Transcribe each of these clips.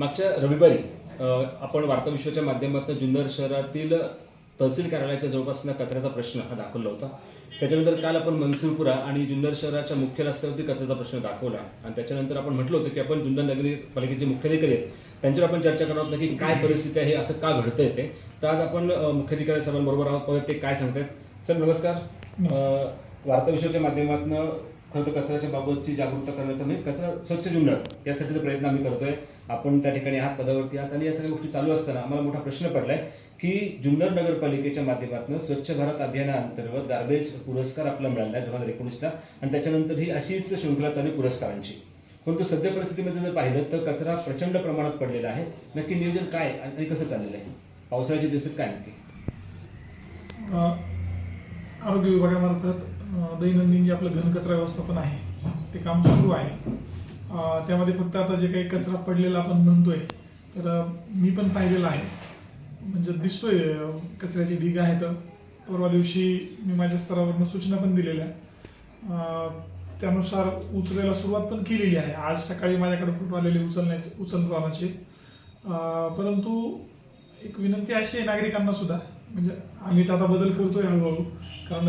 मागच्या रविवारी आपण वार्ता विश्वाच्या माध्यमातून जुन्नर शहरातील तहसील कार्यालयाच्या जवळपासला कचऱ्याचा प्रश्न हा दाखवला होता. त्याच्यानंतर काल आपण मनसुरपुरा आणि जुन्नर शहराच्या मुख्य रस्त्यावरती कचऱ्याचा प्रश्न दाखवला. आणि त्याच्यानंतर आपण म्हटलं होतं की आपण जुन्नर नगरी पालिकेचे मुख्याधिकारी आहेत. त्यांच्यावर आपण चर्चा करणार आहोत की काय परिस्थिती आहे असं का घडतंय ते. तर आज आपण मुख्याधिकारी साहेबांबरोबर आहोत. ते काय सांगतायत? सर नमस्कार. अ, वार्ता विश्वाच्या माध्यमातून खत तर कचऱ्याच्या बाबतची जागरूकता करण्याचा म्हणजे कचरा स्वच्छ जुन्नर यासाठीचा प्रयत्न आम्ही करतोय. आपण त्या ठिकाणी आहात पदावरती आहात आणि या सगळ्या गोष्टी चालू असताना आम्हाला मोठा प्रश्न पडलाय की जुन्नर नगरपालिकेच्या माध्यमातून स्वच्छ भारत अभियानाअंतर्गत गार्बेज पुरस्कार आपला मिळाला आहे दोन हजार एकोणीसला आणि त्याच्यानंतर ही अशीच शृंखला चालू पुरस्कारांची. परंतु सध्या परिस्थितीमध्ये जर पाहिलं तर कचरा प्रचंड प्रमाणात पडलेला आहे. नक्की नियोजन काय आणि कसं चाललेलं आहे? पावसाळ्याच्या दिवसात काय नक्की? आरोग्य विभागामार्फत दैनंदिन जे आपलं घनकचरा व्यवस्थापन आहे ते काम सुरू आहे. त्यामध्ये फक्त आता जे काही कचरा पडलेला आपण म्हणतोय तर मी पण पाहिलेला आहे. म्हणजे दिसतोय कचऱ्याची ढीग आहेत. परवा दिवशी मी माझ्या स्तरावरनं सूचना पण दिलेल्या. आहे. त्यानुसार उचलायला सुरुवात पण केलेली आहे. आज सकाळी माझ्याकडे फोटो आलेले उचलण्याचे उचलतानाचे. परंतु एक विनंती अशी आहे नागरिकांना सुद्धा म्हणजे आम्ही तर आता बदल करतोय हळूहळू. कारण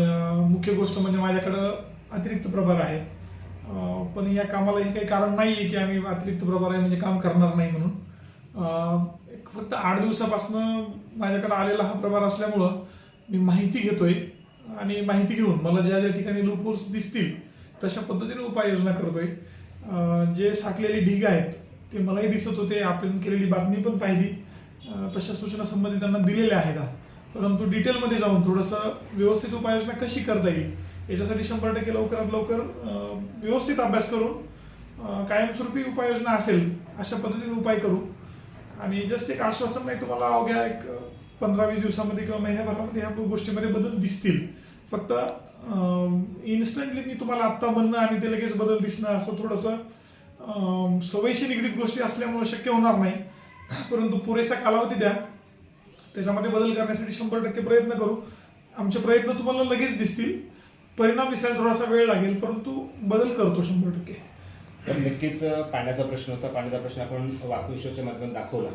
मुख्य गोष्ट म्हणजे माझ्याकडं अतिरिक्त प्रभार आहे. पण या कामाला हे काही कारण नाही आहे की आम्ही अतिरिक्त प्रभार आहे म्हणजे काम करणार नाही म्हणून. एक फक्त आठ दिवसापासून माझ्याकडे आलेला हा प्रभार असल्यामुळं मी माहिती घेतोय आणि माहिती घेऊन मला ज्या ज्या ठिकाणी लूपोल्स दिसतील तशा पद्धतीने उपाययोजना करतोय. जे साठलेले ढीग आहेत ते मलाही दिसत होते आपण केलेली बातमी पण पाहिली. तशा सूचना संबंधितांना दिलेल्या आहेत. परंतु डिटेलमध्ये जाऊन थोडंसं व्यवस्थित उपाययोजना कशी करता येईल याच्यासाठी शंभर टक्के लवकरात लवकर व्यवस्थित अभ्यास करून कायमस्वरूपी उपाययोजना असेल अशा पद्धतीने उपाय करू. आणि जस्ट एक आश्वासन नाही तुम्हाला अवघ्या एक पंधरा वीस दिवसामध्ये किंवा महिन्याभरामध्ये ह्या गोष्टीमध्ये बदल दिसतील. फक्त इन्स्टंटली मी तुम्हाला आत्ता म्हणणं आणि ते लगेच बदल दिसणं असं थोडंसं सवयीशी निगडीत गोष्टी असल्यामुळे शक्य होणार नाही. परंतु पुरेसा कालावधी द्या. त्याच्यामध्ये बदल करण्यासाठी शंभर टक्के प्रयत्न करू. आमचे प्रयत्न तुम्हाला लगेच दिसतील. परिणाम दिसायला थोडासा वेळ लागेल परंतु बदल करतो शंभर टक्के. तर नक्कीच पाण्याचा प्रश्न होता. पाण्याचा प्रश्न आपण वाहतूक विश्वाच्या माध्यमातून दाखवला.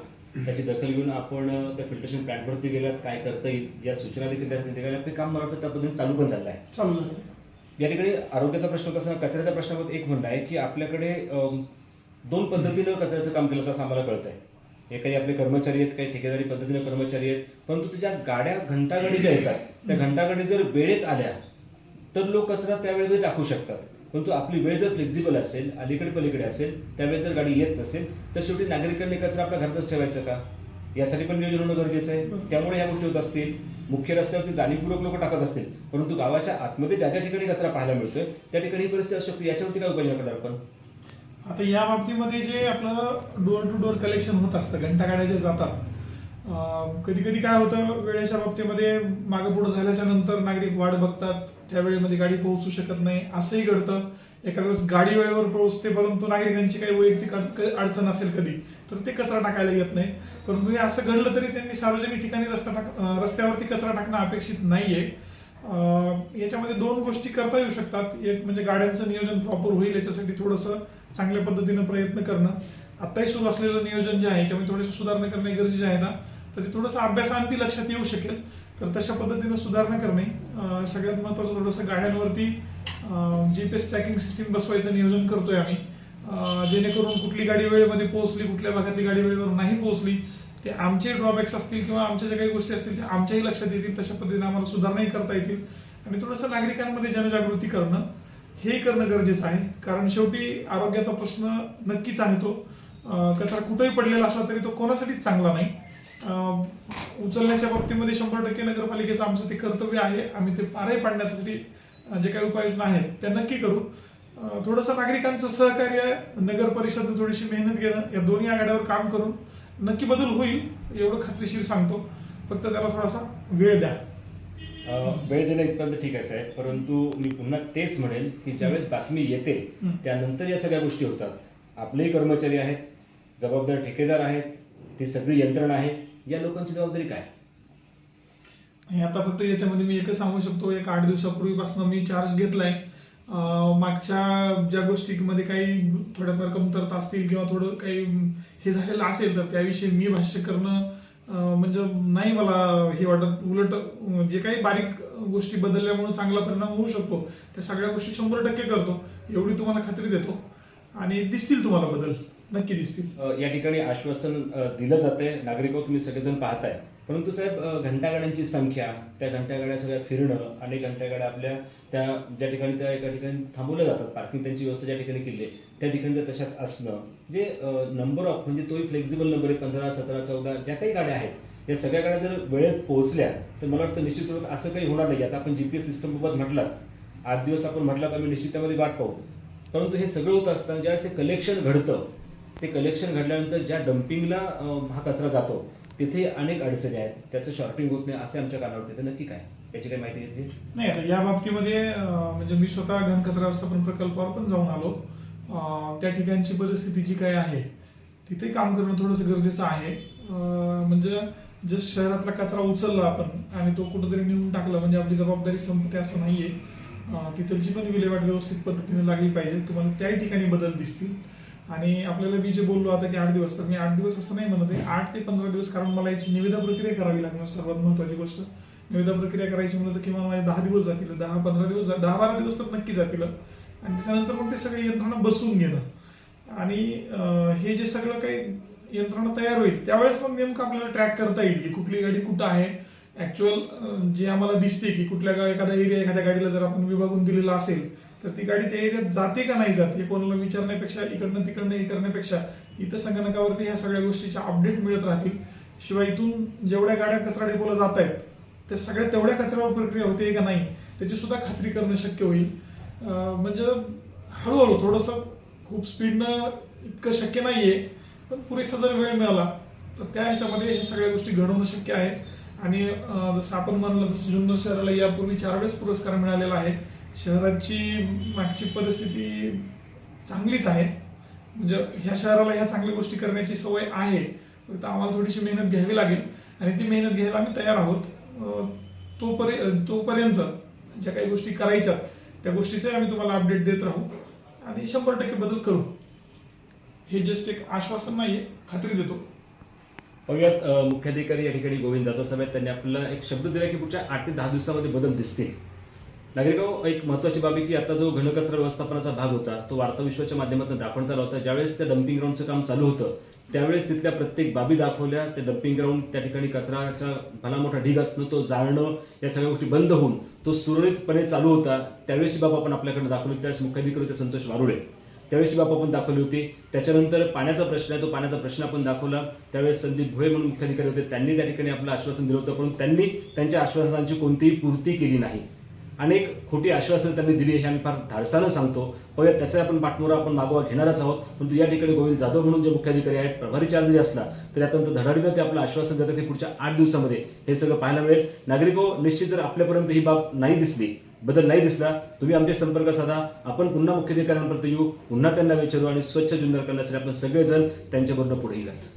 त्याची दखल घेऊन आपण त्या फिल्ट्रेशन प्लॅन्टवरती गेल्यात काय करता येईल? या सूचना देखील त्या ठिकाणी आपले काम मला वाटतं त्या पद्धतीने चालू पण झालं आहे चालू झालं या ठिकाणी आरोग्याचा प्रश्न होता कचऱ्याच्या प्रश्नामध्ये एक म्हणणं आहे की आपल्याकडे दोन पद्धतीनं कचऱ्याचं काम केलं तसं आम्हाला कळत आहे हे काही आपले कर्मचारी आहेत काही ठेकेदारी पद्धतीने कर्मचारी आहेत परंतु त्या गाड्या घंटागाडी ज्या येतात त्या घंटागाडी जर वेळेत आल्या तर लोक कचरा त्यावेळी टाकू शकतात. परंतु आपली वेळ जर फ्लेक्झिबल असेल अलीकडे पलीकडे असेल त्यावेळी जर गाडी येत नसेल तर शेवटी नागरिकांनी कचरा आपल्या घरातच ठेवायचं का? यासाठी पण नियोजन होणं गरजेचं आहे. त्यामुळे या गोष्टी होत असतील. मुख्य रस्त्यावरती जाणीवपूर्वक लोक टाकत असतील. परंतु गावाच्या आतमध्ये ज्या ज्या ठिकाणी कचरा पाहायला मिळतोय त्या ठिकाणी ही परिस्थिती असू शकते. याच्यावरती काय उपाययोजना करणार आपण? आता या बाबतीमध्ये जे आपलं डोअर टू डोअर कलेक्शन होत असतं घंटागाड्या जे जातात. कधी कधी काय होतं वेळेच्या बाबतीमध्ये मागे पुढे झाल्याच्यानंतर नागरिक वाट बघतात त्या वेळेमध्ये गाडी पोहोचू शकत नाही असंही घडतं. एखाद्या वेळेस गाडी वेळेवर पोहोचते परंतु नागरिकांची काही वैयक्तिक अड- अडचण असेल कधी तर ते कचरा टाकायला येत नाही. परंतु हे असं घडलं तरी त्यांनी सार्वजनिक ठिकाणी रस्ता टाक रस्त्यावरती कचरा टाकणं अपेक्षित नाहीये. याच्यामध्ये दोन गोष्टी करता येऊ शकतात. एक म्हणजे गाड्यांचं नियोजन प्रॉपर होईल याच्यासाठी थोडंसं चांगल्या पद्धतीनं प्रयत्न करणं. आत्ताही सुरू असलेलं नियोजन जे आहे त्यामुळे थोडेसे सुधारणा करणे गरजेचे आहे ना. तरी थोडंसं अभ्यासांती लक्षात येऊ शकेल. तर तशा पद्धतीनं सुधारणा करणे सगळ्यात महत्त्वाचं थोडंसं गाड्यांवरती G P S tracking system बसवायचं नियोजन करतोय आम्ही. जेणेकरून कुठली गाडी वेळेमध्ये पोहोचली कुठल्या भागातली गाडी वेळेवर नाही पोहोचली ते आमचे ड्रॉबॅक्स असतील किंवा आमच्या ज्या काही गोष्टी असतील त्या आमच्याही लक्षात येतील. तशा पद्धतीने आम्हाला सुधारणाही करता येतील. आणि थोडंसं नागरिकांमध्ये जनजागृती करणं हे करणं गरजेचं आहे. कारण शेवटी आरोग्याचा प्रश्न नक्कीच आहे तो. कचरा कुठेही पडलेला असला तरी तो कोणासाठीच चांगला नाही. उचलण्याच्या बाबतीमध्ये शंभर टक्के नगरपालिकेचं आमचं ते कर्तव्य आहे. आम्ही ते पारही पाडण्यासाठी जे काही उपाययोजना आहेत त्या नक्की करू. थोडंसं नागरिकांचं सहकार्य नगर परिषद थोडीशी मेहनत घेणं या दोन्ही आघाड्यावर काम करून नक्की बदल होईल एवढं खात्रीशीर सांगतो. फक्त त्याला थोडासा वेळ द्या. वेळ देणं इथपर्यंत ठीक आहे साहेब. परंतु मी पुन्हा तेच म्हणेल की ज्यावेळेस बातमी येते. त्यानंतर या सगळ्या गोष्टी होतात. आपलेही कर्मचारी आहेत जबाबदार ठेकेदार आहेत ती सगळी यंत्रणा आहे. या लोकांची जबाबदारी काय? आता फक्त याच्यामध्ये मी एकच सांगू शकतो एक आठ दिवसापूर्वीपासून मी चार्ज घेतलाय. मागच्या ज्या गोष्टीमध्ये काही थोड्याफार कमतरता असतील किंवा थोडं काही हे झालेलं असेल तर त्याविषयी मी भाष्य करणं म्हणजे नाही मला हे वाटत उलट जे काही बारीक गोष्टी बदलल्यामुळे चांगला परिणाम होऊ शकतो त्या सगळ्या गोष्टी शंभर टक्के करतो. एवढी तुम्हाला खात्री देतो. आणि दिसतील तुम्हाला बदल. नक्की दिसतील. या ठिकाणी आश्वासन दिलं जाते नागरिको तुम्ही सगळेजण पाहताय. परंतु साहेब घंटागाड्यांची संख्या त्या घंटागाड्या सगळ्या फिरणं अनेक घंटागाड्या आपल्या त्या ज्या ठिकाणी त्या एका ठिकाणी थांबवल्या जातात पार्किंग त्यांची व्यवस्था ज्या ठिकाणी केली आहे त्या ठिकाणी जर तशाच असणं. म्हणजे नंबर ऑफ म्हणजे तोही फ्लेक्झिबल नंबर आहे पंधरा सतरा चौदा ज्या काही गाड्या आहेत या सगळ्या गाड्या जर वेळेत पोहोचल्या तर मला वाटतं निश्चित स्वरूपात असं काही होणार नाही. आता आपण जी पी सिस्टम बाबत म्हटलात आठ दिवस आपण म्हटलात आम्ही निश्चित त्यामध्ये वाट पाहू. परंतु हे सगळं होत असताना ज्यावेळेस हे कलेक्शन घडतं ते कलेक्शन घडल्यानंतर ज्या डम्पिंगला हा कचरा जातो तिथे अनेक अडचणी आहेत. त्याचं शॉर्टिंग होत नाही असे आमच्या कानावर ते नक्की काय? याची काही माहिती घेतली नाही आता या बाबतीमध्ये म्हणजे मी स्वतः घन कचरा व्यवस्थापन प्रकल्पावर पण जाऊन आलो. त्या ठिकाणची परिस्थिती जी काय आहे तिथे काम करणं थोडंसं गरजेचं आहे. म्हणजे जस्ट शहरातला कचरा उचलला आपण आणि तो कुठंतरी नेऊन टाकला म्हणजे आपली जबाबदारी संपते असं नाहीये. तिथलची पण विल्हेवाट व्यवस्थित पद्धतीने लागली पाहिजे. तुम्हाला त्याही ठिकाणी बदल दिसतील. आणि आपल्याला मी जे बोललो आता की आठ दिवस तर मी आठ दिवस असं नाही म्हणत आहे. आठ ते पंधरा दिवस कारण मला याची निविदा प्रक्रिया करावी लागणार सर्वात महत्वाची गोष्ट. निविदा प्रक्रिया करायची म्हणलं तर किंवा माझे दहा दिवस जातील. दहा पंधरा दिवस जा- दहा बारा दिवस तर नक्की जातील. आणि त्याच्यानंतर मग ते सगळे यंत्रणा बसवून घेणं. आणि हे जे सगळं काही यंत्रणा तयार होईल त्यावेळेस मग नेमकं आपल्याला ट्रॅक करता येईल की कुठली गाडी कुठं आहे. ऍक्च्युअल जे आम्हाला दिसते की कुठल्या गा- एखादा एरिया एखाद्या गाडीला जर आपण विभागून दिलेला असेल तर ती गाडी त्या एरियात जाते का नाही जात हे कोणाला विचारण्यापेक्षा इकडनं तिकडनं हे करण्यापेक्षा इथं संगणकावरती ह्या सगळ्या गोष्टीच्या अपडेट मिळत राहतील. शिवाय इथून जेवढ्या गाड्या कचरा डेपोला जात आहेत त्या सगळ्या तेवढ्या कचऱ्यावर प्रक्रिया होते का नाही त्याची सुद्धा खात्री करणं शक्य होईल. म्हणजे हळूहळू थोडंसं खूप स्पीडनं इतकं शक्य नाहीये पण पुरेसा जर वेळ मिळाला तर त्या ह्याच्यामध्ये हे सगळ्या गोष्टी घडवणं शक्य आहे. आणि जसं आपण म्हणलं तसं जुन्नर शहराला यापूर्वी चार वेळेस पुरस्कार मिळालेला आहे. शहराची मागची परिस्थिती चांगलीच आहे. म्हणजे ह्या शहराला ह्या चांगल्या गोष्टी करण्याची सवय आहे. फक्त आम्हाला थोडीशी मेहनत घ्यावी लागेल. आणि ती मेहनत घ्यायला आम्ही तयार आहोत. तोपर्यंत तोपर्यंत ज्या काही गोष्टी करायच्यात त्या गोष्टीचे आम्ही तुम्हाला अपडेट देत राहू आणि शंभर टक्के बदल करू. हे जस्ट एक आश्वासन नाहीये खात्री देतो. पाहुयात मुख्याधिकारी या ठिकाणी गोविंद जाधव साहेब त्यांनी आपल्याला एक शब्द दिला की पुढच्या आठ ते दहा दिवसामध्ये बदल दिसतील. नागरिक एक महत्वाची बाबी की आता जो घनकचरा व्यवस्थापनाचा भाग होता तो वार्ताविश्वाच्या माध्यमातून दाखवण्यात आला होता. ज्यावेळेस त्या डम्पिंग ग्राउंडचं काम चालू होतं त्यावेळेस तिथल्या प्रत्येक बाबी दाखवल्या त्या डम्पिंग ग्राउंड त्या ठिकाणी कचऱ्याचा भला मोठा ढीग असणं तो जाळणं या सगळ्या गोष्टी बंद होऊन तो सुरळीतपणे चालू होता. त्यावेळेसची बाब आपण आपल्याकडे दाखवली. त्यावेळेस मुख्याधिकारी होते संतोष वारुळे त्यावेळेसची बाब आपण दाखवली होती. त्याच्यानंतर पाण्याचा प्रश्न आहे तो पाण्याचा प्रश्न आपण दाखवला. त्यावेळेस संदीप भुळे म्हणून मुख्याधिकारी होते. त्यांनी त्या ठिकाणी आपलं आश्वासन दिलं होतं परंतु त्यांनी त्यांच्या आश्वासनांची कोणतीही पूर्ती केली नाही. अनेक खोटी आश्वासनं त्यांनी दिली हे आम्ही फार धाडसानं सांगतो. पण त्याचा आपण पाठमोरा आपण मागोवा घेणारच आहोत. परंतु या ठिकाणी गोविंद जाधव म्हणून जे मुख्याधिकारी आहेत प्रभारी चार्ज जरी असला तरी अत्यंत धडाडीनं ते आपलं आश्वासन देतात की पुढच्या आठ दिवसामध्ये. हे सगळं पाहायला मिळेल. नागरिको हो, निश्चित जर आपल्यापर्यंत ही बाब नाही दिसली बदल नाही दिसला तुम्ही आमचे संपर्क साधा. आपण पुन्हा मुख्याधिकाऱ्यांपर्यंत येऊ पुन्हा त्यांना विचारू आणि स्वच्छ जुन्नर करण्यासाठी आपण सगळेजण त्यांच्याबरोबर पुढे येऊयात.